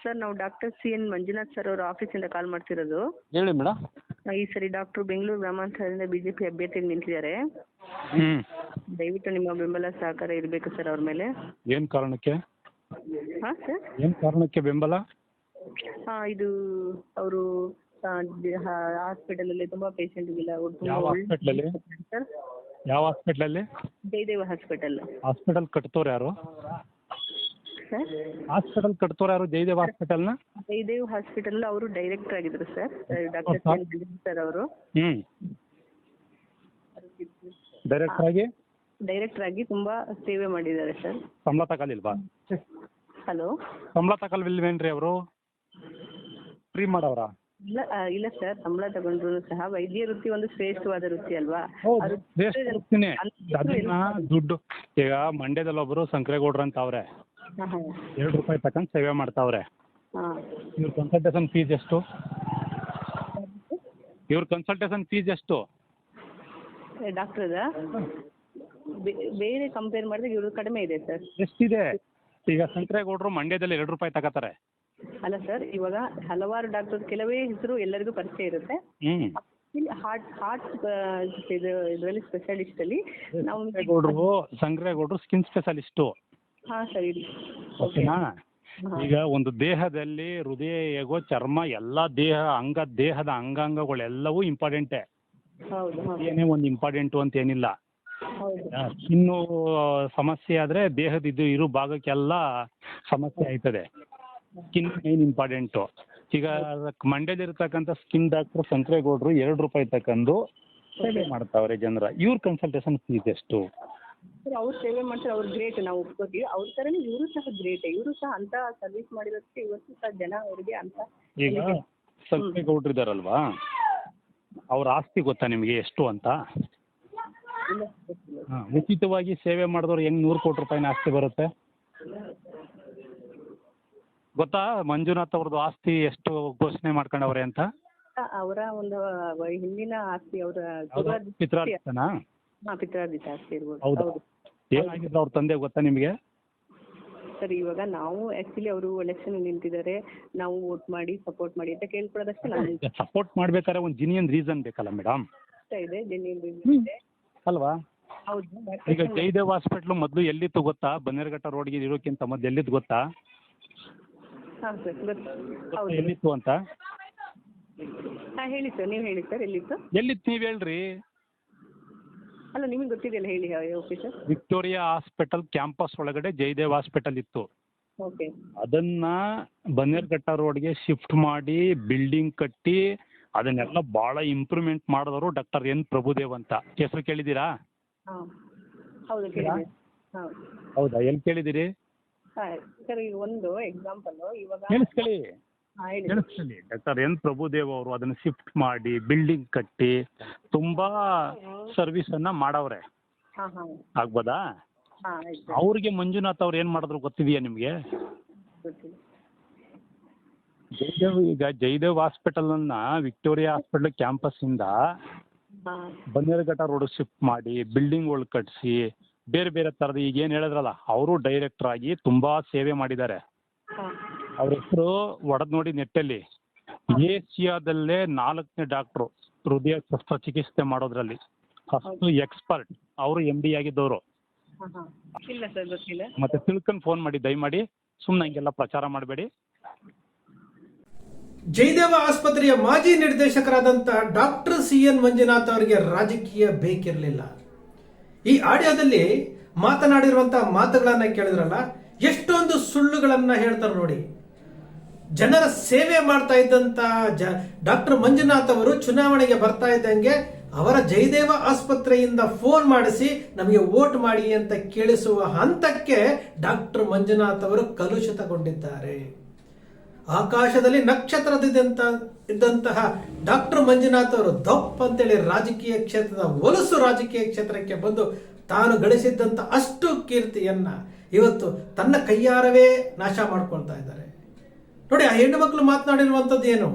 Sir ನಾವು doctor C N Manjunath sir ಅವರ ಆಫೀಸಿಂದ ಕಾಲ್ ಮಾಡ್ತಿರೋದು. ಹೇಳಿ ಮೇಡಮ್ ಈ ಸರಿ ಡಾಕ್ಟರ್ ಬೆಂಗಳೂರು ಗ್ರಾಮಾಂತರದಿಂದ ಬಿ ಜೆ ಪಿ ಅಭ್ಯರ್ಥಿಗೆ ನಿಂತಿದ್ದಾರೆ. ಹ್ಞೂ ದಯವಿಟ್ಟು ನಿಮ್ಮ ಬೆಂಬಲ ಸಹಕಾರ ಇರಬೇಕು ಸರ್ ಅವ್ರ ಮೇಲೆ. ಏನು ಕಾರಣಕ್ಕೆ? ಹಾ ಸರ್? ಏನು ಕಾರಣಕ್ಕೆ ಬೆಂಬಲ? ಹಾ ಇದು ಅವರು ಹಾಸ್ಪಿಟಲಲ್ಲಿ ತುಂಬ ಪೇಷಂಟ್ಗಿಲ್ಲ ಯಾವ ಹಾಸ್ಪಿಟಲ್ ಹಾಸ್ಪಿಟ್ಲಲ್ಲಿ ಸರ್? ಯಾವ ಹಾಸ್ಪಿಟ್ಲಲ್ಲಿ? ಜಯದೇವ ಹಾಸ್ಪಿಟಲ್. ಹಾಸ್ಪಿಟಲ್ ಕಟ್ತೋರು ಯಾರು? ಸರ್. ಹಾಸ್ಪಿಟಲ್ ಕಟ್ತೋರು ಯಾರು? ಜಯದೇವ್ನ ಜಯದೇವ್ ಹಾಸ್ಪಿಟಲ್ ಅವರು ಡೈರೆಕ್ಟರ್ ಆಗಿದ್ರು ಸರ್. ಡಾಕ್ಟರ್ ಸರ್ ಅವರು. ಹ್ಮ್. ಡೈರೆಕ್ಟರ್ ಆಗಿ? ಡೈರೆಕ್ಟರ್ ಆಗಿ ತುಂಬಾ ಸೇವೆ ಮಾಡಿದ್ದಾರೆ ಸರ್. ಸಂಬಳ ತಗೊಳ್ಳಿಲ್ವಾ? ಹಲೋ. ಸಂಬಳ ತಗೊಳ್ವಿಲ್ವೇನ್ರಿ ಅವರು? ಫ್ರೀ ಮಾಡವ್ರಾ? ಇಲ್ಲ ಆ, ಇಲ್ಲ ಸರ್. ಸಂಬಳ ತಗೊಂಡ್ರು ಸಹ. ವೈದ್ಯ ವೃತ್ತಿ ಒಂದು ಶ್ರೇಷ್ಠವಾದ ವೃತ್ತಿ ಅಲ್ವಾ? ಅದು ವೇಸ್ಟ್ ಹೋಗ್ತೀನಿ ಅದನ್ನ ದುಡ್ಡು. ಈಗ ಮಂಡ್ಯದಲ್ಲಿ ಒಬ್ರು ಸಂಕ್ರೇಗೌಡ್ರು ಅಂತ ಅವ್ರೆ ಹಾಂ ಹಾಂ. ಎರಡು ರೂಪಾಯಿ ತಗೊಂಡು ಸೇವೆ ಮಾಡ್ತಾವ್ರೆ. ಹಾಂ. ಇವ್ರ ಕನ್ಸಲ್ಟೇಷನ್ ಫೀಸ್ ಎಷ್ಟು? ಇವ್ರ ಕನ್ಸಲ್ಟೇಷನ್ ಫೀಸ್ ಎಷ್ಟು? ಡಾಕ್ಟ್ರದ ಬೇರೆ ಕಂಪೇರ್ ಮಾಡಿದ್ರೆ ಇವ್ರದ್ದು ಕಡಿಮೆ ಇದೆ ಸರ್ ಎಷ್ಟಿದೆ? ಈಗ ಸಂಕ್ರೇಗೌಡರು ಮಂಡ್ಯದಲ್ಲಿ ಎರಡು ರೂಪಾಯಿ ತಗೋತಾರೆ ಅಲ್ಲ ಸರ್ ಇವಾಗ ಹಲವಾರು ಡಾಕ್ಟರ್ ಕೆಲವೇ ಹೆಸರು ಎಲ್ಲರಿಗೂ ಪರಿಚಯ ಇರುತ್ತೆ. ಹ್ಞೂ ಇಲ್ಲಿ ಹಾರ್ಟ್ ಹಾರ್ಟ್ ಇದು ಇದರಲ್ಲಿ ಸ್ಪೆಷಲಿಸ್ಟಲ್ಲಿ ನಾವು ಸಂಕ್ರೇಗೌಡರು ಸಂಕ್ರೇಗೌಡರು ಸ್ಕಿನ್ ಸ್ಪೆಷಲಿಸ್ಟು ಹಾಂ ಸರ್ ಇಲ್ಲಿ ಓಕೆನಾ? ಈಗ ಒಂದು ದೇಹದಲ್ಲಿ ಹೃದಯ ಹೇಗೋ ಚರ್ಮ ಎಲ್ಲಾ ದೇಹ ಅಂಗ ದೇಹದ ಅಂಗಾಂಗಗಳೆಲ್ಲವೂ ಇಂಪಾರ್ಟೆಂಟೇ ಹೌದು ಹೌದು. ಏನೇ ಒಂದು ಇಂಪಾರ್ಟೆಂಟ್ ಅಂತ ಏನಿಲ್ಲ ಹೌದು ಸ್ಕಿನ್ನು ಸಮಸ್ಯೆ ಆದ್ರೆ ದೇಹದ ಇದು ಇರೋ ಭಾಗಕ್ಕೆಲ್ಲ ಸಮಸ್ಯೆ ಆಯ್ತದೆ. ಸ್ಕಿನ್ ಮೇನ್ ಇಂಪಾರ್ಟೆಂಟ್ ಈಗ ಮಂಡ್ಯದಲ್ಲಿರ್ತಕ್ಕಂಥ ಸ್ಕಿನ್ ಡಾಕ್ಟರ್ ಸಂಕ್ರೇಗೌಡರು ಎರಡು ರೂಪಾಯಿ ತಗೊಂಡು ಸೇವೆ ಮಾಡ್ತಾವ್ರೆ ಜನರ. ಇವ್ರ ಕನ್ಸಲ್ಟೇಷನ್ ಫೀಸ್ ಎಷ್ಟು? ಸರ್ ಅವ್ರು ಸೇವೆ ಮಾಡ್ತಾರೆ ಅವ್ರು ಗ್ರೇಟ್ ನಾವು ಒಪ್ಕೋತೀವಿ. ಅವ್ರ ಥರನೇ ಇವರು ಸಹ ಗ್ರೇಟ್ ಇವರು ಸಹ ಅಂತ ಸರ್ವಿಸ್ ಮಾಡಿರೋದಕ್ಕೆ ಇವತ್ತು ಸಹ ಜನ ಅವರಿಗೆ ಅಂತ ಈಗ ಗೌಡ್ರು ಇದಾರಲ್ವಾ ಅವ್ರ ಆಸ್ತಿ ಗೊತ್ತಾ ನಿಮಗೆ ಎಷ್ಟು ಅಂತ. ಉಚಿತವಾಗಿ ಸೇವೆ ಮಾಡಿದವ್ರು ಹೆಂಗ್ ನೂರು ಕೋಟಿ ರೂಪಾಯಿನ ಆಸ್ತಿ ಬರುತ್ತೆ? ಗೊತ್ತಾ ಮಂಜುನಾಥ್ ಅವ್ರದ್ದು ಆಸ್ತಿ ಎಷ್ಟು ಘೋಷಣೆ ಮಾಡ್ಕೊಂಡವ್ರೆ ಅಂತ? ಅವರ ಒಂದು ವ- ಹಿಂದಿನ ಆಸ್ತಿ ಅವರ ಪಿತ್ರಾರ್ಜಿತನಾ ಹಾಂ ಪಿತ್ರಾರ್ಜಿತ ಆಸ್ತಿ ಇರ್ಬೋದು. ಹೌದಾ. ಹೌದು. ಏನಾಗಿದ್ರು ಅವ್ರ ತಂದೆ ಗೊತ್ತಾ ನಿಮಗೆ? ಸರ್ ಇವಾಗ ನಾವು ಆಕ್ಚುಲಿ ಅವರು ಎಲೆಕ್ಷನ್ ನಿಂತಿದ್ದಾರೆ. ನಾವು ವೋಟ್ ಮಾಡಿ ಸಪೋರ್ಟ್ ಮಾಡಿ ಅಂತ ಕೇಳ್ಕೊಳ್ಳೋದಷ್ಟೇ ನಾನು ಸಪೋರ್ಟ್ ಮಾಡ್ಬೇಕಾದ್ರೆ ಒಂದು ಜಿನಿಯನ್ ರೀಸನ್ ಬೇಕಲ್ಲ ಮೇಡಮ್ ಇದೆ ಜಿನಿಯನ್ ಇದೆ. ಅಲ್ವಾ? ಹೌದು ಈಗ ಜಯದೇವ್ ಹಾಸ್ಪಿಟ್ಲು ಮೊದಲು ಎಲ್ಲಿತ್ತು ಗೊತ್ತಾ? ಬನ್ನೇರುಘಟ್ಟ ರೋಡ್ಗೆ ಇರೋಕ್ಕಿಂತ ಮೊದಲು ಎಲ್ಲಿತ್ತು ಗೊತ್ತಾ? ಹಾಂ ಸರ್ ಗೊತ್ತು. ಹೌದು. ಎಲ್ಲಿತ್ತು ಅಂತ? ಹಾ ಹೇಳಿ ಸರ್ ನೀವು ಹೇಳಿ ಸರ್ ಎಲ್ಲಿತ್ತು? ಎಲ್ಲಿತ್ತು ನೀವು ಹೇಳ್ರಿ? ಅಲ್ಲ ನಿಮಗೆ ಗೊತ್ತಿದೆಯಲ್ಲ ಹೇಳಿ okay sir Victoria hospital campus ಒಳಗಡೆ ಜಯದೇವ್ ಹಾಸ್ಪಿಟಲ್ ಇತ್ತು. ಓಕೆ. ಅದನ್ನ ಬನ್ನೇರ್ಘಟ್ಟ ರೋಡ್ಗೆ ಶಿಫ್ಟ್ ಮಾಡಿ ಬಿಲ್ಡಿಂಗ್ ಕಟ್ಟಿ ಅದನ್ನೆಲ್ಲ ಬಹಳ ಇಂಪ್ರೂವ್ಮೆಂಟ್ ಮಾಡಿದವರು ಡಾಕ್ಟರ್ ಎನ್ ಪ್ರಭುದೇವ್ ಅಂತ. ಹೆಸರು ಕೇಳಿದ್ದೀರಾ? ಹಾಂ ಹೌದು ಕೇಳಿದೆ. ಹಾಂ. ಹೌದಾ ಎಲ್ಲಿ ಕೇಳಿದಿರಿ ಹಾಂ ಸರ್ ಈಗ ಒಂದು ಎಕ್ಸಾಂಪಲ್ ಇವಾಗ ಕೇಳಿಸ್ಕೊಳ್ಳಿ. ಹೇಳಿ. Doctor N. ಪ್ರಭುದೇವ್ ಅವರು ಅದನ್ನ ಶಿಫ್ಟ್ ಮಾಡಿ ಬಿಲ್ಡಿಂಗ್ ಕಟ್ಟಿ ತುಂಬಾ ಸರ್ವಿಸ್ ಅನ್ನ ಮಾಡವ್ರೆ. ಆಗ್ಬೋದಾ? ಅವ್ರಿಗೆ ಮಂಜುನಾಥ್ ಅವ್ರು ಏನ್ ಮಾಡಿದ್ರು ಗೊತ್ತಿದೆಯಾ ನಿಮ್ಗೆ? ಜಯದೇವ್ ಈಗ ಜಯದೇವ್ ಅನ್ನ ವಿಕ್ಟೋರಿಯಾ ಹಾಸ್ಪಿಟಲ್ ಕ್ಯಾಂಪಸ್ ಇಂದ ಬನ್ನೇರುಘಟ್ಟ ರೋಡ್ ಶಿಫ್ಟ್ ಮಾಡಿ ಬಿಲ್ಡಿಂಗ್ ಒಳಗ್ ಕಟ್ಟಿಸಿ ಬೇರೆ ಬೇರೆ ತರದ ಈಗ ಏನ್ ಹೇಳಿದ್ರಲ್ಲ ಅವರು ಡೈರೆಕ್ಟರ್ ಆಗಿ ತುಂಬಾ ಸೇವೆ ಮಾಡಿದ್ದಾರೆ. ಅವ್ರ ಹೆಸರು ಒಡೆದು ನೋಡಿ ನೆಟ್ಟಲ್ಲಿ ಏಷ್ಯಾದಲ್ಲೇ ನಾಲ್ಕನೇ ಡಾಕ್ಟ್ರು ಹೃದಯ ಶಸ್ತ್ರಚಿಕಿತ್ಸೆ ಮಾಡೋದ್ರಲ್ಲಿ. ಫಸ್ಟ್ ಎಕ್ಸ್ಪರ್ಟ್ ಅವರು ಎಂ ಡಿ ಆಗಿದ್ದವರು. ಹಾಂ ಹಾಂ. ಇಲ್ಲ ಸರ್ ಗೊತ್ತಿಲ್ಲ. ಮತ್ತೆ ತಿಳ್ಕೊಂಡು ಫೋನ್ ಮಾಡಿ ದಯಮಾಡಿ. ಸುಮ್ಮನೆ ಹಂಗೆಲ್ಲ ಪ್ರಚಾರ ಮಾಡಬೇಡಿ. ಜಯದೇವ ಆಸ್ಪತ್ರೆಯ ಮಾಜಿ ನಿರ್ದೇಶಕರಾದಂಥ ಡಾಕ್ಟರ್ ಸಿ ಎನ್ ಮಂಜುನಾಥ್ ಅವರಿಗೆ ರಾಜಕೀಯ ಬೇಕಿರಲಿಲ್ಲ. ಈ ಆಡಿಯೋದಲ್ಲಿ ಮಾತನಾಡಿರುವಂತಹ ಮಾತುಗಳನ್ನ ಕೇಳಿದ್ರಲ್ಲ ಎಷ್ಟೊಂದು ಸುಳ್ಳುಗಳನ್ನ ಹೇಳ್ತಾರೆ ನೋಡಿ. ಜನರ ಸೇವೆ ಮಾಡ್ತಾ ಇದ್ದಂತ ಜ, ಡಾಕ್ಟರ್ ಮಂಜುನಾಥ್ ಅವರು ಚುನಾವಣೆಗೆ ಬರ್ತಾ ಇದ್ದಂಗೆ ಅವರ ಜಯದೇವ ಆಸ್ಪತ್ರೆಯಿಂದ ಫೋನ್ ಮಾಡಿಸಿ ನಮಗೆ ವೋಟ್ ಮಾಡಿ ಅಂತ ಕೇಳಿಸುವ ಹಂತಕ್ಕೆ ಡಾಕ್ಟರ್ ಮಂಜುನಾಥ್ ಅವರು ಕಲುಷಿತಗೊಂಡಿದ್ದಾರೆ. ಆಕಾಶದಲ್ಲಿ ನಕ್ಷತ್ರದಿದ್ದಂತ, ಇದ್ದಂತಹ ಡಾಕ್ಟರ್ ಮಂಜುನಾಥ್ ಅವರು ದಪ್ಪ ಅಂತೇಳಿ ರಾಜಕೀಯ ಕ್ಷೇತ್ರದ ಒಲಸು ರಾಜಕೀಯ ಕ್ಷೇತ್ರಕ್ಕೆ ಬಂದು ತಾನು ಗಳಿಸಿದ್ದಂಥ ಅಷ್ಟು ಕೀರ್ತಿಯನ್ನ ಇವತ್ತು ತನ್ನ ಕೈಯಾರವೇ ನಾಶ ಮಾಡ್ಕೊಳ್ತಾ ಇದ್ದಾರೆ. ನೋಡಿ, ಆ ಹೆಣ್ಣು ಮಕ್ಕಳು ಮಾತನಾಡಿರುವಂಥದ್ದು ಏನು?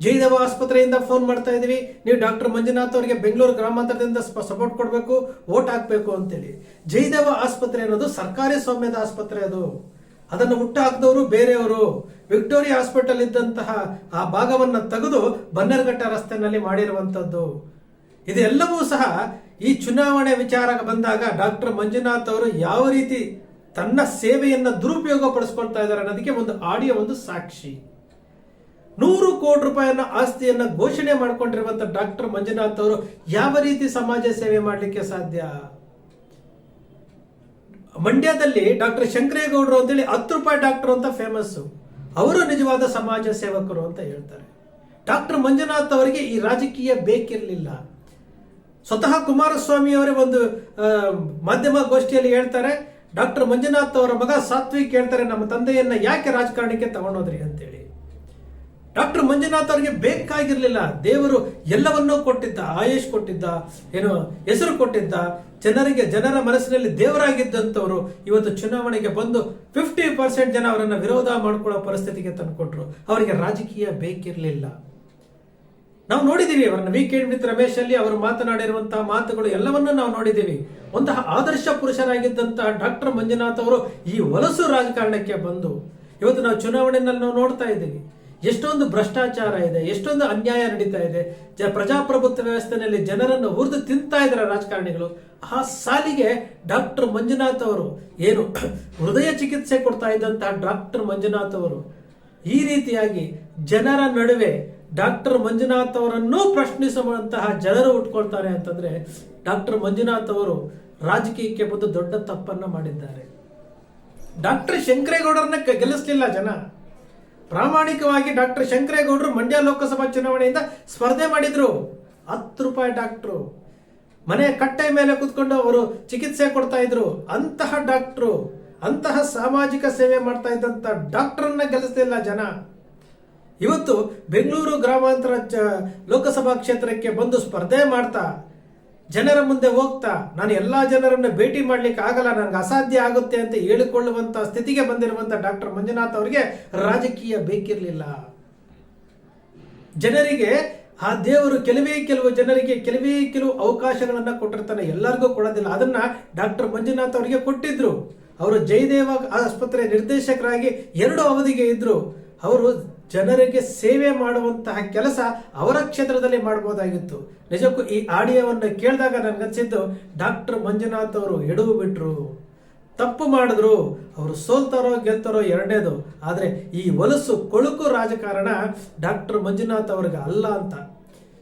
ಜಯದೇವ ಆಸ್ಪತ್ರೆಯಿಂದ ಫೋನ್ ಮಾಡ್ತಾ ಇದೀವಿ ನೀವು ಡಾಕ್ಟರ್ ಮಂಜುನಾಥ್ ಅವರಿಗೆ ಬೆಂಗಳೂರು ಗ್ರಾಮಾಂತರದಿಂದ ಸಪೋರ್ಟ್ ಕೊಡಬೇಕು ಓಟ್ ಹಾಕಬೇಕು ಅಂತೇಳಿ. ಜಯದೇವ ಆಸ್ಪತ್ರೆ ಅನ್ನೋದು ಸರ್ಕಾರಿ ಸ್ವಾಮ್ಯದ ಆಸ್ಪತ್ರೆ ಅದು. ಅದನ್ನು ಹುಟ್ಟು ಹಾಕಿದವರು ಬೇರೆಯವರು. ವಿಕ್ಟೋರಿಯಾ ಹಾಸ್ಪಿಟಲ್ ಇದ್ದಂತಹ ಆ ಭಾಗವನ್ನು ತೆಗೆದು ಬನ್ನರ್ಘಟ್ಟ ರಸ್ತೆನಲ್ಲಿ ಮಾಡಿರುವಂಥದ್ದು. ಇದೆಲ್ಲವೂ ಸಹ ಈ ಚುನಾವಣೆ ವಿಚಾರ ಬಂದಾಗ ಡಾಕ್ಟರ್ ಮಂಜುನಾಥ್ ಅವರು ಯಾವ ರೀತಿ ತನ್ನ ಸೇವೆಯನ್ನ ದುರುಪಯೋಗ ಪಡಿಸ್ಕೊಳ್ತಾ ಇದ್ದಾರೆ ಅನ್ನೋದಕ್ಕೆ ಒಂದು ಆಡಿಯೋ, ಒಂದು ಸಾಕ್ಷಿ. ನೂರು ಕೋಟಿ ರೂಪಾಯಿಯನ್ನ ಆಸ್ತಿಯನ್ನ ಘೋಷಣೆ ಮಾಡಿಕೊಂಡಿರುವಂತ ಡಾಕ್ಟರ್ ಮಂಜುನಾಥ್ ಅವರು ಯಾವ ರೀತಿ ಸಮಾಜ ಸೇವೆ ಮಾಡಲಿಕ್ಕೆ ಸಾಧ್ಯ? ಮಂಡ್ಯದಲ್ಲಿ ಡಾಕ್ಟರ್ ಶಂಕರೇಗೌಡರು ಅಂತೇಳಿ ಹತ್ತು ರೂಪಾಯಿ ಡಾಕ್ಟರ್ ಅಂತ ಫೇಮಸ್ ಅವರು ನಿಜವಾದ ಸಮಾಜ ಸೇವಕರು ಅಂತ ಹೇಳ್ತಾರೆ. ಡಾಕ್ಟರ್ ಮಂಜುನಾಥ್ ಅವರಿಗೆ ಈ ರಾಜಕೀಯ ಬೇಕಿರಲಿಲ್ಲ. ಸ್ವತಃ ಕುಮಾರಸ್ವಾಮಿ ಅವರೇ ಒಂದು ಮಾಧ್ಯಮ ಗೋಷ್ಠಿಯಲ್ಲಿ ಹೇಳ್ತಾರೆ ಡಾಕ್ಟರ್ ಮಂಜುನಾಥ್ ಅವರ ಮಗ ಸಾತ್ವಿಕ್ ಹೇಳ್ತಾರೆ ನಮ್ಮ ತಂದೆಯನ್ನ ಯಾಕೆ ರಾಜಕಾರಣಕ್ಕೆ ತಗೊಂಡೋದ್ರಿ? ಅಂತೇಳಿ. ಡಾಕ್ಟರ್ ಮಂಜುನಾಥ್ ಅವರಿಗೆ ಬೇಕಾಗಿರಲಿಲ್ಲ. ದೇವರು ಎಲ್ಲವನ್ನೂ ಕೊಟ್ಟಿದ್ದ, ಆಯುಷ್ ಕೊಟ್ಟಿದ್ದ, ಏನು, ಹೆಸರು ಕೊಟ್ಟಿದ್ದ, ಜನರಿಗೆ, ಜನರ ಮನಸ್ಸಿನಲ್ಲಿ ದೇವರಾಗಿದ್ದಂಥವರು ಇವತ್ತು ಚುನಾವಣೆಗೆ ಬಂದು ಫಿಫ್ಟಿ ಪರ್ಸೆಂಟ್ ಜನ ಅವರನ್ನ ವಿರೋಧ ಮಾಡಿಕೊಳ್ಳೋ ಪರಿಸ್ಥಿತಿಗೆ ತಂದುಕೊಟ್ರು. ಅವರಿಗೆ ರಾಜಕೀಯ ಬೇಕಿರಲಿಲ್ಲ. ನಾವು ನೋಡಿದೀವಿ, ಅವರನ್ನ ವೀಕೆಂಡ್ ವಿತ್ ರಮೇಶ್ ಅಲ್ಲಿ ಅವರು ಮಾತನಾಡಿರುವಂತಹ ಮಾತುಗಳು ಎಲ್ಲವನ್ನೂ ನಾವು ನೋಡಿದೀವಿ. ಒಂತಹ ಆದರ್ಶ ಪುರುಷರಾಗಿದ್ದಂತಹ ಡಾಕ್ಟರ್ ಮಂಜುನಾಥ್ ಅವರು ಈ ವಲಸು ರಾಜಕಾರಣಕ್ಕೆ ಬಂದು ಇವತ್ತು ನಾವು ಚುನಾವಣೆಯಲ್ಲಿ ನಾವು ನೋಡ್ತಾ ಇದ್ದೀವಿ. ಎಷ್ಟೊಂದು ಭ್ರಷ್ಟಾಚಾರ ಇದೆ, ಎಷ್ಟೊಂದು ಅನ್ಯಾಯ ನಡೀತಾ ಇದೆ. ಜ ಪ್ರಜಾಪ್ರಭುತ್ವ ವ್ಯವಸ್ಥೆಯಲ್ಲಿ ಜನರನ್ನು ಹುರಿದು ತಿಂತಾ ಇದ್ದಾರೆ ರಾಜಕಾರಣಿಗಳು. ಆ ಸಾಲಿಗೆ ಡಾಕ್ಟರ್ ಮಂಜುನಾಥ್ ಅವರು ಏನು ಹೃದಯ ಚಿಕಿತ್ಸೆ ಕೊಡ್ತಾ ಇದ್ದಂತಹ ಡಾಕ್ಟರ್ ಮಂಜುನಾಥ್ ಅವರು ಈ ರೀತಿಯಾಗಿ ಜನರ ನಡುವೆ ಡಾಕ್ಟರ್ ಮಂಜುನಾಥ್ ಅವರನ್ನೂ ಪ್ರಶ್ನಿಸುವಂತಹ ಜನರು ಉಟ್ಕೊಳ್ತಾರೆ ಅಂತಂದ್ರೆ ಡಾಕ್ಟರ್ ಮಂಜುನಾಥ್ ಅವರು ರಾಜಕೀಯಕ್ಕೆ ಬಂದು ದೊಡ್ಡ ತಪ್ಪನ್ನ ಮಾಡಿದ್ದಾರೆ. ಡಾಕ್ಟರ್ ಶಂಕರೇಗೌಡರನ್ನ ಗೆಲ್ಲಿಸಲಿಲ್ಲ ಜನ. ಪ್ರಾಮಾಣಿಕವಾಗಿ ಡಾಕ್ಟರ್ ಶಂಕರೇಗೌಡರು ಮಂಡ್ಯ ಲೋಕಸಭಾ ಚುನಾವಣೆಯಿಂದ ಸ್ಪರ್ಧೆ ಮಾಡಿದ್ರು. ಹತ್ತು ರೂಪಾಯಿ ಡಾಕ್ಟ್ರು. ಮನೆ ಕಟ್ಟೆ ಮೇಲೆ ಕುತ್ಕೊಂಡು ಅವರು ಚಿಕಿತ್ಸೆ ಕೊಡ್ತಾ ಇದ್ರು. ಅಂತಹ ಡಾಕ್ಟ್ರು, ಅಂತಹ ಸಾಮಾಜಿಕ ಸೇವೆ ಮಾಡ್ತಾ ಇದ್ದಂತ ಡಾಕ್ಟರನ್ನ ಗೆಲ್ಲಿಸಲಿಲ್ಲ ಜನ. ಇವತ್ತು ಬೆಂಗಳೂರು ಗ್ರಾಮಾಂತರ ಲೋಕಸಭಾ ಕ್ಷೇತ್ರಕ್ಕೆ ಬಂದು ಸ್ಪರ್ಧೆ ಮಾಡ್ತಾ ಜನರ ಮುಂದೆ ಹೋಗ್ತಾ, ನಾನು ಎಲ್ಲಾ ಜನರನ್ನು ಭೇಟಿ ಮಾಡ್ಲಿಕ್ಕೆ ಆಗಲ್ಲ, ನನಗೆ ಅಸಾಧ್ಯ ಆಗುತ್ತೆ ಅಂತ ಹೇಳಿಕೊಳ್ಳುವಂತ ಸ್ಥಿತಿಗೆ ಬಂದಿರುವಂತ ಡಾಕ್ಟರ್ ಮಂಜುನಾಥ್ ಅವರಿಗೆ ರಾಜಕೀಯ ಬೇಕಿರಲಿಲ್ಲ. ಜನರಿಗೆ ಆ ದೇವರು ಕೆಲವೇ ಕೆಲವು ಜನರಿಗೆ ಕೆಲವೇ ಕೆಲವು ಅವಕಾಶಗಳನ್ನು ಕೊಟ್ಟಿರ್ತಾನೆ, ಎಲ್ಲರಿಗೂ ಕೊಡೋದಿಲ್ಲ. ಅದನ್ನ ಡಾಕ್ಟರ್ ಮಂಜುನಾಥ್ ಅವರಿಗೆ ಕೊಟ್ಟಿದ್ರು. ಅವರು ಜಯದೇವ ಆಸ್ಪತ್ರೆ ನಿರ್ದೇಶಕರಾಗಿ ಎರಡು ಅವಧಿಗೆ ಇದ್ರು. ಅವರು ಜನರಿಗೆ ಸೇವೆ ಮಾಡುವಂತಹ ಕೆಲಸ ಅವರ ಕ್ಷೇತ್ರದಲ್ಲಿ ಮಾಡಬಹುದಾಗಿತ್ತು. ನಿಜಕ್ಕೂ ಈ ಆಡಿಯೋವನ್ನು ಕೇಳಿದಾಗ ನನಗನ್ಸಿದ್ದು ಡಾಕ್ಟರ್ ಮಂಜುನಾಥ್ ಅವರು ಎಡವು ಬಿಟ್ರು. ತಪ್ಪು ಮಾಡಿದ್ರು, ಅವರು ಸೋಲ್ತಾರೋ ಗೆಲ್ತಾರೋ ಎರಡನೇದು. ಆದರೆ ಈ ಒಲಸು ಕೊಳುಕು ರಾಜಕಾರಣ ಡಾಕ್ಟರ್ ಮಂಜುನಾಥ್ ಅವ್ರಿಗೆ ಅಲ್ಲ ಅಂತ.